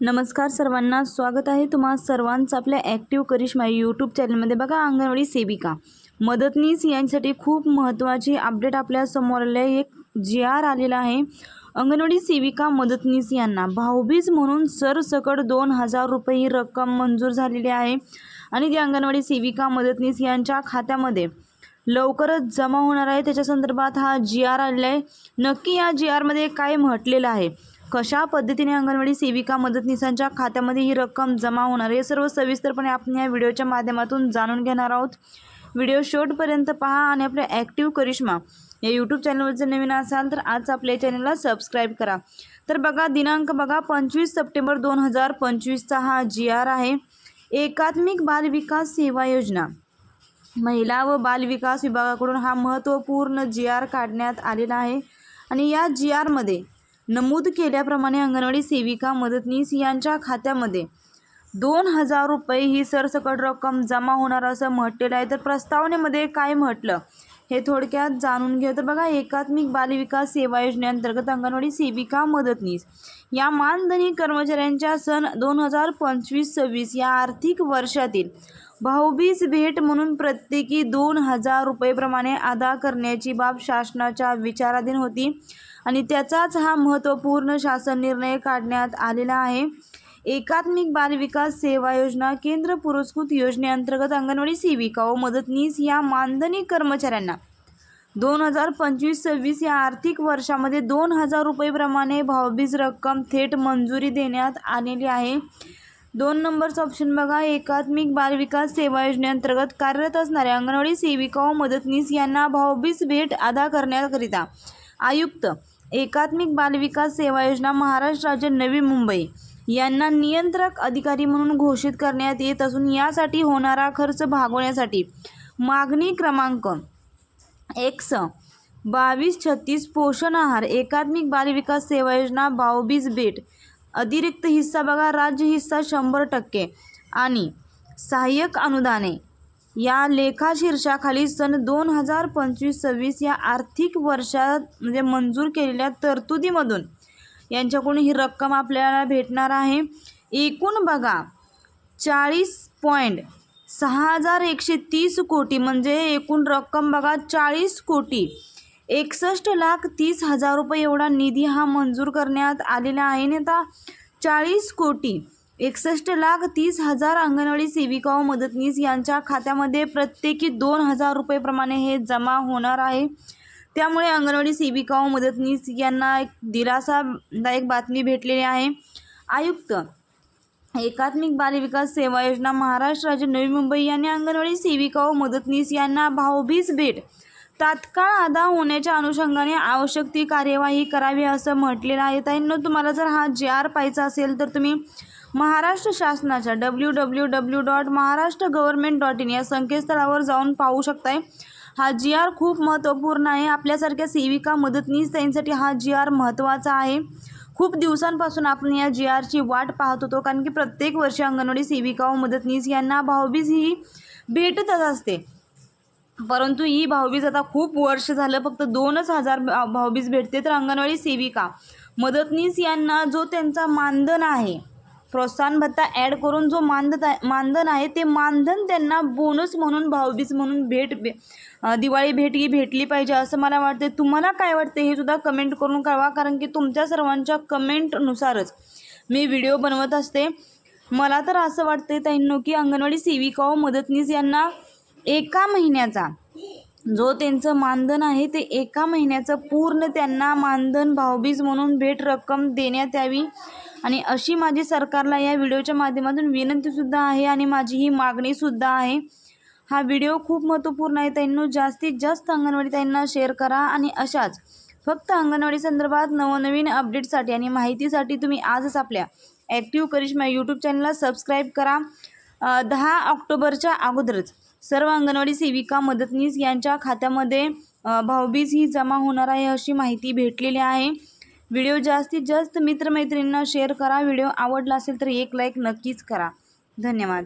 नमस्कार सर्वांना स्वागत आहे तुम्हा सर्वांचं आपल्या ॲक्टिव्ह करिश्मा यूट्यूब चॅनलमध्ये बघा अंगणवाडी सेविका. मदतनीस यांसाठी खूप महत्त्वाची अपडेट आपल्यासमोर आले एक जी आर आलेला आहे. अंगणवाडी सेविका मदतनीस यांना भाऊबीज म्हणून सरसकट दोन हजार रुपये ही रक्कम मंजूर झालेली आहे. आणि ती अंगणवाडी सेविका मदतनीस यांच्या खात्यामध्ये लवकरच जमा होणार आहे. त्याच्या संदर्भात हा जी आर आलेला आहे. नक्की या जी आरमध्ये काय म्हटलेलं आहे? कशा पद्धतीने अंगणवाडी सेविका मदतनीसांच्या खात्यामध्ये ही रक्कम जमा होणार हे सर्व सविस्तरपणे आपण या व्हिडिओच्या माध्यमातून जाणून घेणार आहोत. व्हिडिओ शेवटपर्यंत पहा आणि आपल्या ॲक्टिव्ह करिश्मा या यूट्यूब चॅनलवर जर नवीन असाल तर आज आपल्या चॅनलला सबस्क्राईब करा. तर बघा दिनांक बघा पंचवीस सप्टेंबर दोन हजार पंचवीसचा हा जी आर आहे. एकात्मिक बालविकास सेवा योजना. महिला व बालविकास विभागाकडून हा महत्त्वपूर्ण जी आर काढण्यात आलेला आहे. आणि या जी आरमध्ये नमूद केल्याप्रमाणे अंगणवाडी सेविका मदतनीस यांच्या खात्यामध्ये दोन हजार रुपये ही सरसकट रक्कम जमा होणार असं म्हटलेलं आहे. तर प्रस्तावनेमध्ये काय म्हटलं हे थोडक्यात जाणून घेऊ तर बघा एकात्मिक बालविकास सेवा योजनेअंतर्गत अंगणवाडी सेविका मदतनीस या मानधनी कर्मचाऱ्यांच्या सन दोन हजार पंचवीस सव्वीस या आर्थिक वर्षातील भाऊबीज भेट म्हणून प्रत्येकी दोन हजार रुपयेप्रमाणे अदा करण्याची बाब शासनाच्या विचाराधीन होती. आणि त्याचाच हा महत्त्वपूर्ण शासन निर्णय काढण्यात आलेला आहे. एकात्मिक बालविकास सेवा योजना केंद्र पुरस्कृत योजनेअंतर्गत अंगणवाडी सेविका व मदतनीस या मानधनी कर्मचाऱ्यांना दोन हजार पंचवीस सव्वीस या आर्थिक वर्षामध्ये दोन हजार रुपयेप्रमाणे भावबीज रक्कम थेट मंजुरी देण्यात आलेली आहे. दोन नंबरचं ऑप्शन बघा. एकात्मिक बालविकास सेवा योजनेअंतर्गत कार्यरत असणाऱ्या अंगणवाडी सेविका व मदतनीस यांना भावबीज भेट अदा करण्याकरिता आयुक्त एकात्मिक बालविकास सेवा योजना महाराष्ट्र राज्य नवी मुंबई यांना नियंत्रक अधिकारी म्हणून घोषित करण्यात येत असून यासाठी होणारा खर्च भागवण्यासाठी मागणी क्रमांक एक्स बावीस छत्तीस पोषण आहार एकात्मिक बालविकास सेवा योजना भाऊबीज भेट अतिरिक्त हिस्सा बघा राज्य हिस्सा शंभर टक्के. आणि सहाय्यक अनुदाने. या लेखा शीर्षाखाली सन दोन हजार पंचवीस सव्वीस या आर्थिक वर्षात म्हणजे मंजूर केलेल्या तरतुदीमधून यांच्याकडून ही रक्कम आपल्याला भेटणार आहे. एकूण बघा चाळीस पॉईंट सहा हजार एकशे तीस कोटी म्हणजे एकूण रक्कम बघा चाळीस कोटी. एकसष्ट लाख तीस हजार रुपये एवढा निधी हा मंजूर करण्यात आलेला आहे. आणि आता चाळीस कोटी एकसष्ट लाख तीस हजार अंगणवाडी सेविका व मदतनीस यांच्या खात्यामध्ये प्रत्येकी दोन हजार रुपयेप्रमाणे हे जमा होणार आहे. त्यामुळे अंगणवाडी सेविका व मदतनीस यांना एक दिलासादायक बातमी भेटलेली आहे. आयुक्त एकात्मिक बालविकास सेवा योजना महाराष्ट्र राज्य नवी मुंबई यांनी अंगणवाडी सेविका व मदतनीस यांना भाऊबीज भेट तात्काळ अदा होण्याच्या अनुषंगाने आवश्यक ती कार्यवाही करावी असं म्हटलेलं आहे. ताईंनो तुम्हाला जर हा जी आर पाहायचा असेल तर तुम्ही महाराष्ट्र शासनाच्या W W W dot Maharashtra government dot in या संकेतस्थळावर जाऊन पाहू शकताय. हा जी आर खूप महत्त्वपूर्ण आहे. आपल्यासारख्या सेविका मदतनीस त्यांसाठी हा जी आर महत्त्वाचा आहे. खूप दिवसांपासून आपण या जी आरची वाट पाहत होतो कारण की प्रत्येक वर्षी अंगणवाडी सेविका व मदतनीस यांना भाऊबीज ही भेटतच असते. परंतु ही भाऊबीज आता खूप वर्ष झालं फक्त दोनच हजार भाऊबीज भेटते तर अंगणवाडी सेविका. मदतनीस यांना जो त्यांचा मानधन आहे प्रोत्साहन भत्ता ॲड करून जो मानधन मानधन आहे ते मानधन त्यांना बोनस म्हणून भाऊबीज म्हणून भेट भे- दिवाळी भेट ही भेटली पाहिजे असं मला वाटते तुम्हाला काय वाटते हे सुद्धा कमेंट करून कळवा कारण की तुमच्या सर्वांच्या कमेंटनुसारच मी व्हिडिओ बनवत असते. मला तर असं वाटते ताईंनो की अंगणवाडी सेविका व मदतनीस यांना एका महिन्याचा. जो त्यांचं मानधन आहे ते एका महिन्याचं पूर्ण त्यांना मानधन भावबीज म्हणून भेट रक्कम देण्यात यावी. आणि अशी माझी सरकारला या व्हिडिओच्या माध्यमातून विनंतीसुद्धा आहे आणि माझी ही मागणीसुद्धा आहे. हा व्हिडिओ खूप महत्त्वपूर्ण आहे. त्यांना जास्तीत जास्त अंगणवाडी त्यांना शेअर करा आणि अशाच फक्त अंगणवाडी संदर्भात नवनवीन अपडेटसाठी आणि माहितीसाठी तुम्ही आजच आपल्या ॲक्टिव्ह करिश्मा यूट्यूब चॅनलला सबस्क्राईब करा. दहा ऑक्टोबरच्या अगोदरच. सर्व अंगणवाडी सेविका मदतनीस यांच्या खात्यामध्ये भाऊबीज ही जमा होणार आहे अशी माहिती भेटलेली आहे. व्हिडिओ जास्तीत जास्त मित्रमैत्रिणींना शेअर करा. व्हिडिओ आवडला असेल तर एक लाईक नक्कीच करा. धन्यवाद.